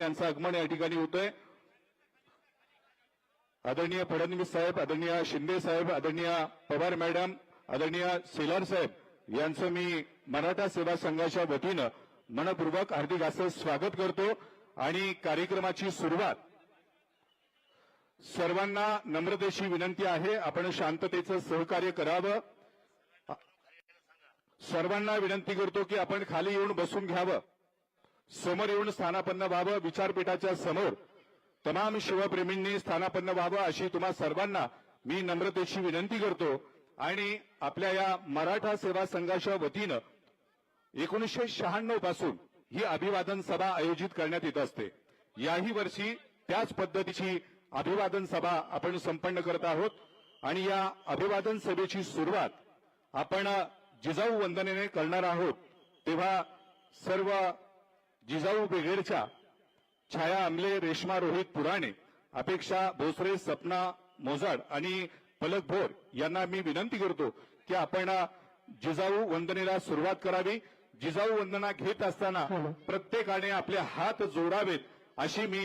यांचं आगमन या ठिकाणी होतंय. आदरणीय फडणवीस साहेब आदरणीय शिंदे साहेब आदरणीय पवार मॅडम आदरणीय सेलार साहेब यांचं मी मराठा सेवा संघाच्या वतीनं मनपूर्वक हार्दिक असं स्वागत करतो आणि कार्यक्रमाची सुरुवात. सर्वांना नम्रतेची विनंती आहे आपण शांततेचं सहकार्य करावं. सर्वांना विनंती करतो की आपण खाली येऊन बसून घ्यावं. समोर येऊन स्थानापन्न व्हावं विचारपीठाच्या समोर. तमाम शिवप्रेमींनी स्थानापन्न व्हावं अशी तुम्हा सर्वांना मी नम्रतेची विनंती करतो. आणि आपल्या या मराठा सेवा संघाच्या वतीनं एकोणीसशे शहाण्णवपासून ही अभिवादन सभा आयोजित करण्यात येत असते. याही वर्षी त्याच पद्धतीची अभिवादन सभा आपण संपन्न करत आहोत. आणि या अभिवादन सभेची सुरुवात आपण जिजाऊ वंदनेने करणार आहोत. तेव्हा सर्व जिजाऊ ब्रिगेडच्या छाया आमले रेश्मा रोहित पुराणे अपेक्षा भोसरे सपना मोजाड आणि पलक भोर यांना मी विनंती करतो की आपण जिजाऊ वंदनेला सुरुवात करावी. जिजाऊ वंदना घेत असताना प्रत्येकाने आपले हात जोडावेत अशी मी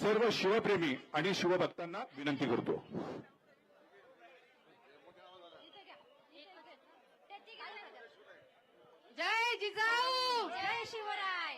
सर्व शिवप्रेमी आणि शिवभक्तांना विनंती करतो. जय जिजाऊ! जय शिवराय!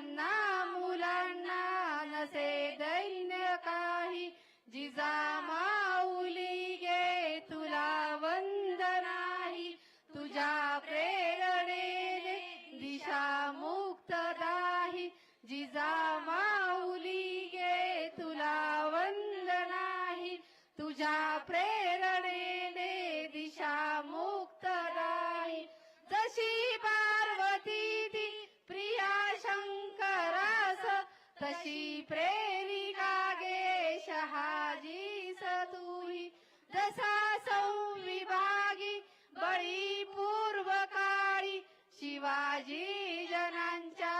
फुलांना मुलांना नसे दैन्य काही. जिजामाऊली गे तुला वंदनाही तुझ्या प्रेरणेने दिशा मुक्तदाही जिजामाऊली गे तुला वंदनाही तुझ्या प्रे शिवाजी जनांच्या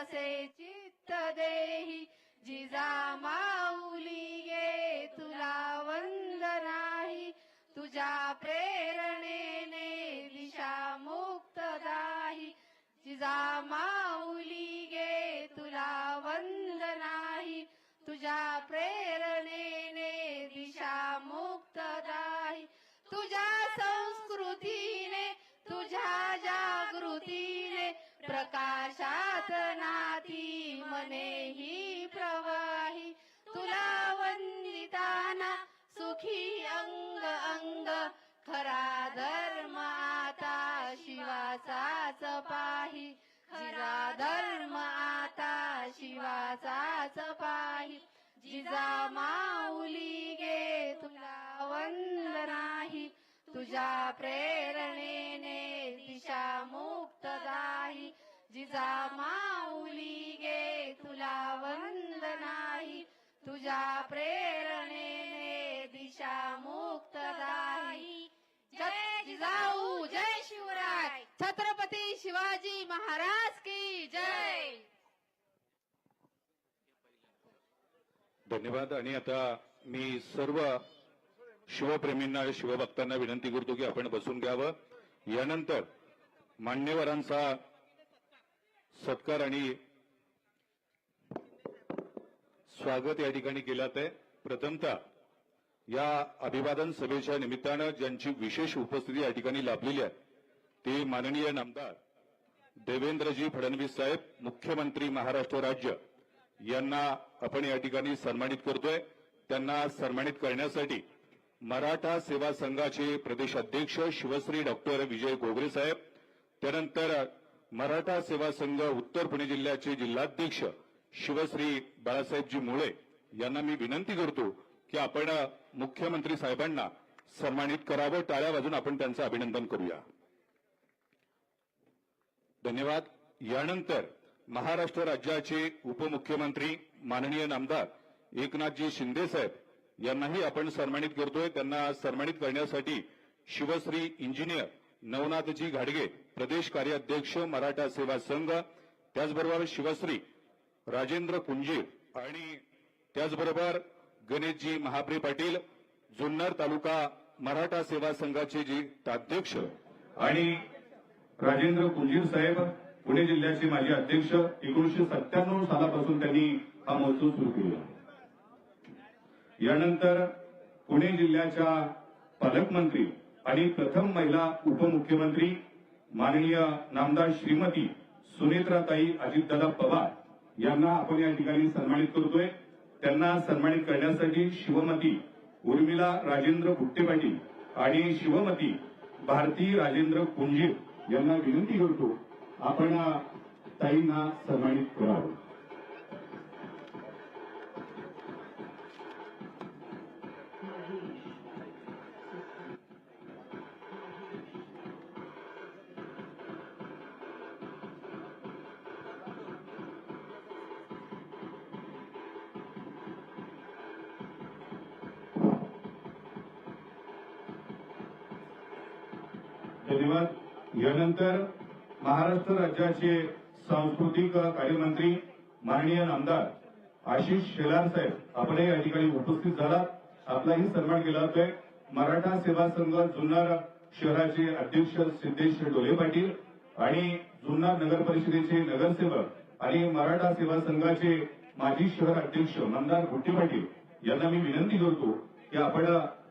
असे चित्त देही. जिजा माऊली गे तुला वंदनाही तुझ्या प्रेरणेने दिशा मुक्तदाही मा नाती मने ही प्रवाही. तुला वंदिताना सुखी अंग अंग. खरा धर्म आता शिवाचाच पाही खरा धर्म आता शिवाचाच पाही जिजा माऊली गे तुला वंद नाही. तुझ्या प्रेरणेने दिशा मुक्तदाही जिजा मा तुझ्या प्रेरणेने दिशा मुक्तदाही जय जिजाऊ जय शिवराय. छत्रपती शिवाजी महाराज की जय. धन्यवाद. आणि आता मी सर्व शिवप्रेमींना आणि शिवभक्तांना विनंती करतो की आपण बसून घ्यावं. यानंतर मान्यवरांचा सत्कार आणि स्वागत या ठिकाणी केलं आहे. प्रथमतः या अभिवादन सभेच्या निमित्तानं ज्यांची विशेष उपस्थिती या ठिकाणी लाभलेली आहे ते माननीय नामदार देवेंद्रजी फडणवीस साहेब मुख्यमंत्री महाराष्ट्र राज्य यांना आपण या ठिकाणी सन्मानित करतोय. त्यांना सन्मानित करण्यासाठी मराठा सेवा संघाचे प्रदेशाध्यक्ष शिवश्री डॉक्टर विजय गोगरे साहेब त्यानंतर मराठा सेवा संघ उत्तर पुणे जिल्ह्याचे जिल्हाध्यक्ष शिवश्री बाळासाहेबजी मुळे यांना मी विनंती करतो की आपण मुख्यमंत्री साहेबांना सन्मानित करावं टाळ्या वाजून आपण त्यांचं अभिनंदन करूया. धन्यवाद. यानंतर महाराष्ट्र राज्याचे उपमुख्यमंत्री माननीय नामदार एकनाथजी शिंदे साहेब यांनाही आपण सन्मानित करतोय. त्यांना सन्मानित करण्यासाठी शिवश्री इंजिनियर नवनाथजी घाडगे प्रदेश कार्याध्यक्ष मराठा सेवा संघ त्याचबरोबर शिवश्री राजेंद्र कुंजीर आणि त्याचबरोबर गणेशजी महाप्रे पाटील जुन्नर तालुका मराठा सेवा संघाचे जे अध्यक्ष आणि राजेंद्र कुंजीर साहेब पुणे जिल्ह्याचे माजी अध्यक्ष एकोणीशे सत्त्याण्णव सालापासून त्यांनी हा महोत्सव सुरू केला यानंतर पुणे जिल्ह्याच्या पालकमंत्री आणि प्रथम महिला उपमुख्यमंत्री माननीय नामदार श्रीमती सुनेत्राताई अजितदादा पवार यांना आपण या ठिकाणी सन्मानित करतोय. त्यांना सन्मानित करण्यासाठी शिवमती उर्मिला राजेंद्र भुट्टे पाटील आणि शिवमती भारती राजेंद्र कुंजीर यांना विनंती करतो आपण ताईंना सन्मानित करावं. धन्यवाद यानंतर महाराष्ट्र राज्याचे सांस्कृतिक कार्यमंत्री माननीय आमदार आशिष शेलार साहेब आपणही या ठिकाणी उपस्थित झाला. आपलाही सन्मान केला होतोय मराठा सेवा संघ जुन्नर शहराचे अध्यक्ष सिद्धेश डोले पाटील आणि जुन्नर नगर परिषदेचे नगरसेवक आणि मराठा सेवा संघाचे माजी शहर अध्यक्ष मंदार गुट्टे पाटील यांना मी विनंती करतो की आपण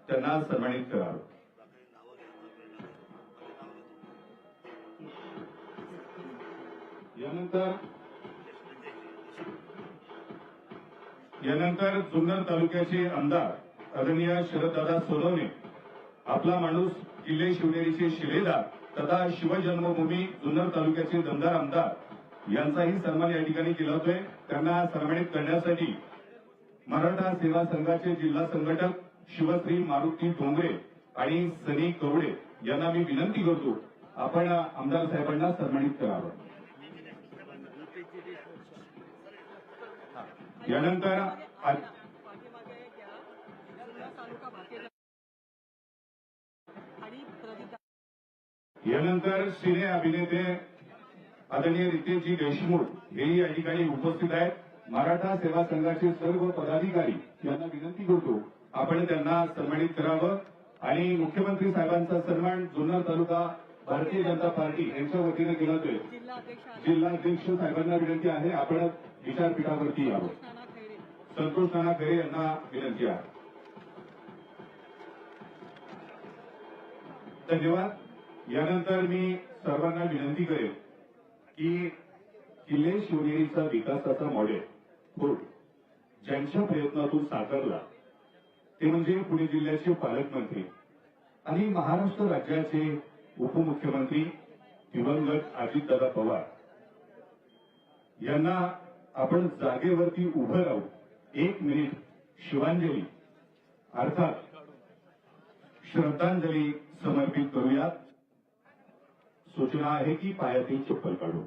त्यांना सन्मानित करावं. यानंतर यानंतर जुन्नर तालुक्याचे आमदार आदरणीय शरददादा सोनवणे आपला माणूस किल्ले शिवनेरीचे शिलेदार तथा शिवजन्मभूमी जुन्नर तालुक्याचे दमदार आमदार यांचाही सन्मान या ठिकाणी केला होतोय. त्यांना सन्मानित करण्यासाठी मराठा सेवा संघाचे जिल्हा संघटक शिवश्री मारुती डोंगरे आणि सनी कवडे यांना मी विनंती करतो आपण आमदार साहेबांना सन्मानित करावं. यानंतर यानंतर सिने अभिनेते आदरणीय रितेशजी देशमुख हेही या ठिकाणी उपस्थित आहेत. मराठा सेवा संघाचे सर्व पदाधिकारी यांना विनंती करतो आपण त्यांना सन्मानित करावं. आणि मुख्यमंत्री साहेबांचा सन्मान जुन्नर तालुका भारतीय जनता पार्टी यांच्या वतीनं केला जाईल. जिल्हाध्यक्ष साहेबांना विनंती आहे आपण विचारपीठावरती यावं. संतोष नाना खरे यांना विनंती आहे. धन्यवाद. यानंतर मी सर्वांना विनंती करेन की किल्ले शिवनेरीचा विकासाचा मॉडेल बोर्ड ज्यांच्या प्रयत्नातून साकारला ते म्हणजे पुणे जिल्ह्याचे पालकमंत्री आणि महाराष्ट्र राज्याचे उपमुख्यमंत्री दिवंगत अजितदादा पवार. यांना आपण जागेवरती उभं राहू एक मिनिट शिवांजली. अर्थात श्रद्धांजली समर्पित करूयात. सूचना आहे की पायातील चप्पल काढू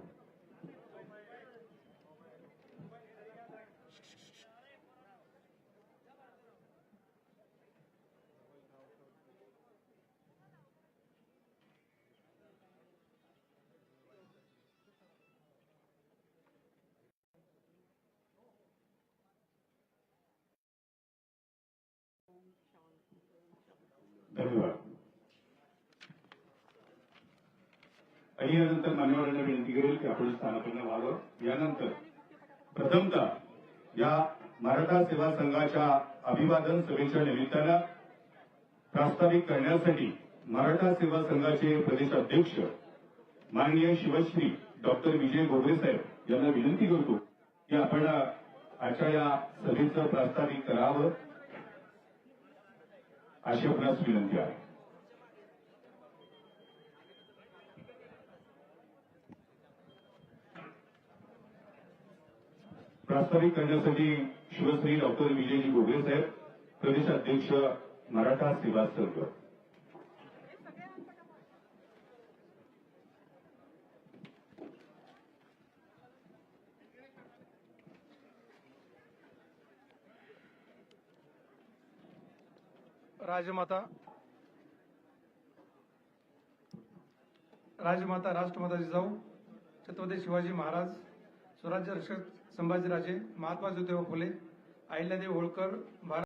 धन्यवाद आणि यानंतर मान्यवरांना विनंती करेल की आपण स्थानापन्न व्हावं यानंतर प्रथमतः या मराठा सेवा संघाच्या अभिवादन सभेच्या निमित्तानं प्रास्ताविक करण्यासाठी मराठा सेवा संघाचे प्रदेशाध्यक्ष माननीय शिवश्री डॉक्टर विजय गोगरे साहेब यांना विनंती करतो की आपण आजच्या या सभेचं प्रास्ताविक करावं अशी आपणास विनंती आहे. प्रास्ताविक करण्यासाठी शिवश्री डॉक्टर विजयजी गोगरे साहेब प्रदेशाध्यक्ष मराठा सेवा संघ. राजमाता राजमाता राष्ट्रमाता जिजाऊ छत्रपती शिवाजी महाराज स्वराज्य रक्षक संभाजीराजे महात्मा ज्योतिबा फुले अहिल्यादेवी होळकर भारत